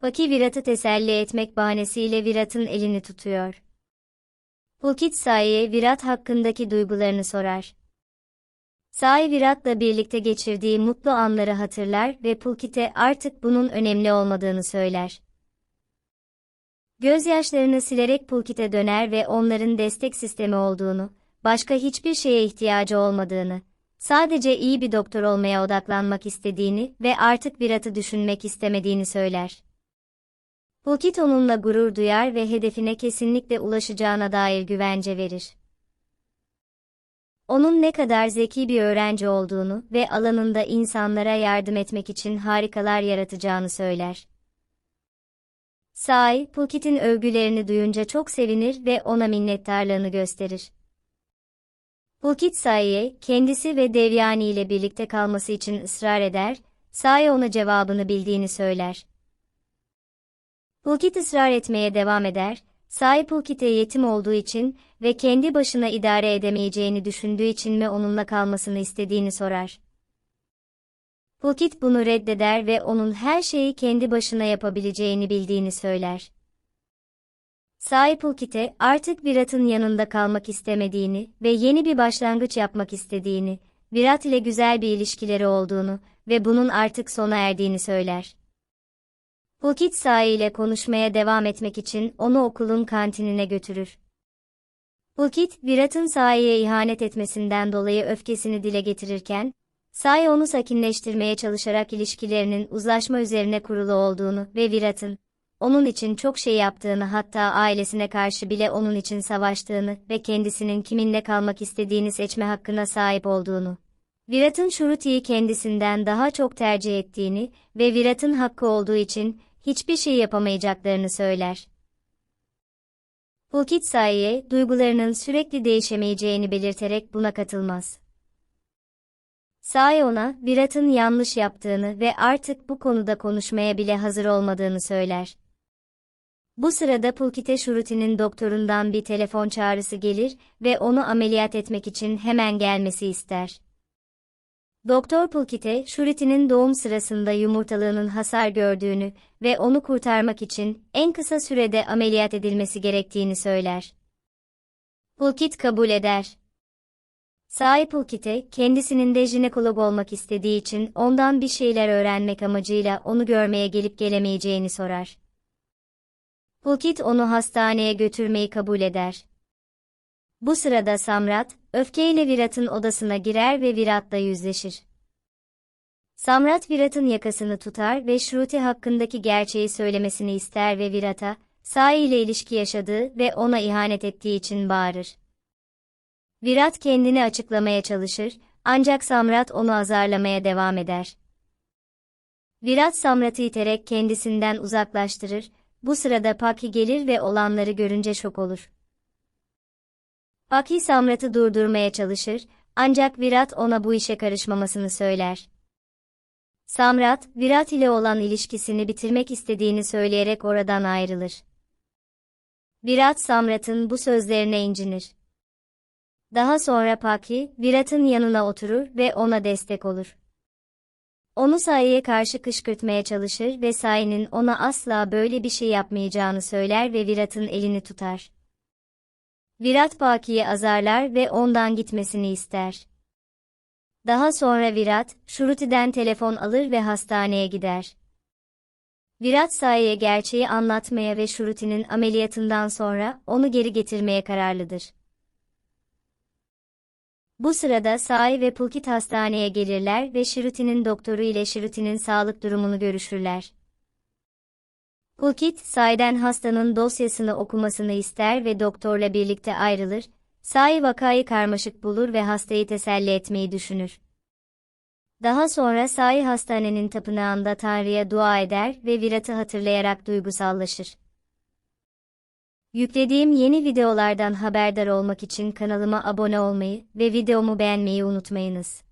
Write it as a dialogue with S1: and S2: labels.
S1: Paki Virat'ı teselli etmek bahanesiyle Virat'ın elini tutuyor. Pulkit Sai'ye Virat hakkındaki duygularını sorar. Sai Virat'la birlikte geçirdiği mutlu anları hatırlar ve Pulkit'e artık bunun önemli olmadığını söyler. Gözyaşlarını silerek Pulkit'e döner ve onların destek sistemi olduğunu, başka hiçbir şeye ihtiyacı olmadığını, sadece iyi bir doktor olmaya odaklanmak istediğini ve artık Virat'ı düşünmek istemediğini söyler. Pulkit onunla gurur duyar ve hedefine kesinlikle ulaşacağına dair güvence verir. Onun ne kadar zeki bir öğrenci olduğunu ve alanında insanlara yardım etmek için harikalar yaratacağını söyler. Sai, Pulkit'in övgülerini duyunca çok sevinir ve ona minnettarlığını gösterir. Pulkit Sai'ye kendisi ve Devyani ile birlikte kalması için ısrar eder, Sai ona cevabını bildiğini söyler. Pulkit ısrar etmeye devam eder, Sai Pulkit'e yetim olduğu için ve kendi başına idare edemeyeceğini düşündüğü için mi onunla kalmasını istediğini sorar. Pulkit bunu reddeder ve onun her şeyi kendi başına yapabileceğini bildiğini söyler. Sai Pulkit'e artık Virat'ın yanında kalmak istemediğini ve yeni bir başlangıç yapmak istediğini, Virat ile güzel bir ilişkileri olduğunu ve bunun artık sona erdiğini söyler. Pulkit Sai ile konuşmaya devam etmek için onu okulun kantinine götürür. Pulkit, Virat'ın Sai'ye ihanet etmesinden dolayı öfkesini dile getirirken, Sai onu sakinleştirmeye çalışarak ilişkilerinin uzlaşma üzerine kurulu olduğunu ve Virat'ın, onun için çok şey yaptığını hatta ailesine karşı bile onun için savaştığını ve kendisinin kiminle kalmak istediğini seçme hakkına sahip olduğunu. Virat'ın Shuruti'yi kendisinden daha çok tercih ettiğini ve Virat'ın hakkı olduğu için hiçbir şey yapamayacaklarını söyler. Pulkit Sai'ye duygularının sürekli değişemeyeceğini belirterek buna katılmaz. Sai ona, Virat'ın yanlış yaptığını ve artık bu konuda konuşmaya bile hazır olmadığını söyler. Bu sırada Pulkit'e Shuruti'nin doktorundan bir telefon çağrısı gelir ve onu ameliyat etmek için hemen gelmesi ister. Doktor Pulkit'e, Shuriti'nin doğum sırasında yumurtalığının hasar gördüğünü ve onu kurtarmak için en kısa sürede ameliyat edilmesi gerektiğini söyler. Pulkit kabul eder. Sai Pulkit'e, kendisinin de jinekolog olmak istediği için ondan bir şeyler öğrenmek amacıyla onu görmeye gelip gelemeyeceğini sorar. Pulkit onu hastaneye götürmeyi kabul eder. Bu sırada Samrat, öfkeyle Virat'ın odasına girer ve Virat'la yüzleşir. Samrat Virat'ın yakasını tutar ve Shruti hakkındaki gerçeği söylemesini ister ve Virat'a, Sai ile ilişki yaşadığı ve ona ihanet ettiği için bağırır. Virat kendini açıklamaya çalışır, ancak Samrat onu azarlamaya devam eder. Virat Samrat'ı iterek kendisinden uzaklaştırır, bu sırada Paki gelir ve olanları görünce şok olur. Paki Samrat'ı durdurmaya çalışır, ancak Virat ona bu işe karışmamasını söyler. Samrat, Virat ile olan ilişkisini bitirmek istediğini söyleyerek oradan ayrılır. Virat Samrat'ın bu sözlerine incinir. Daha sonra Paki, Virat'ın yanına oturur ve ona destek olur. Onu Sai'ye karşı kışkırtmaya çalışır ve Sai'nin ona asla böyle bir şey yapmayacağını söyler ve Virat'ın elini tutar. Virat Baki'yi azarlar ve ondan gitmesini ister. Daha sonra Virat, Shuruti'den telefon alır ve hastaneye gider. Virat Sai'ye gerçeği anlatmaya ve Shuruti'nin ameliyatından sonra onu geri getirmeye kararlıdır. Bu sırada Sai ve Pulkit hastaneye gelirler ve Shiruti'nin doktoru ile Shiruti'nin sağlık durumunu görüşürler. Pulkit, Sai'den hastanın dosyasını okumasını ister ve doktorla birlikte ayrılır, Sai vakayı karmaşık bulur ve hastayı teselli etmeyi düşünür. Daha sonra Sai hastanenin tapınağında Tanrı'ya dua eder ve Virat'ı hatırlayarak duygusallaşır. Yüklediğim yeni videolardan haberdar olmak için kanalıma abone olmayı ve videomu beğenmeyi unutmayınız.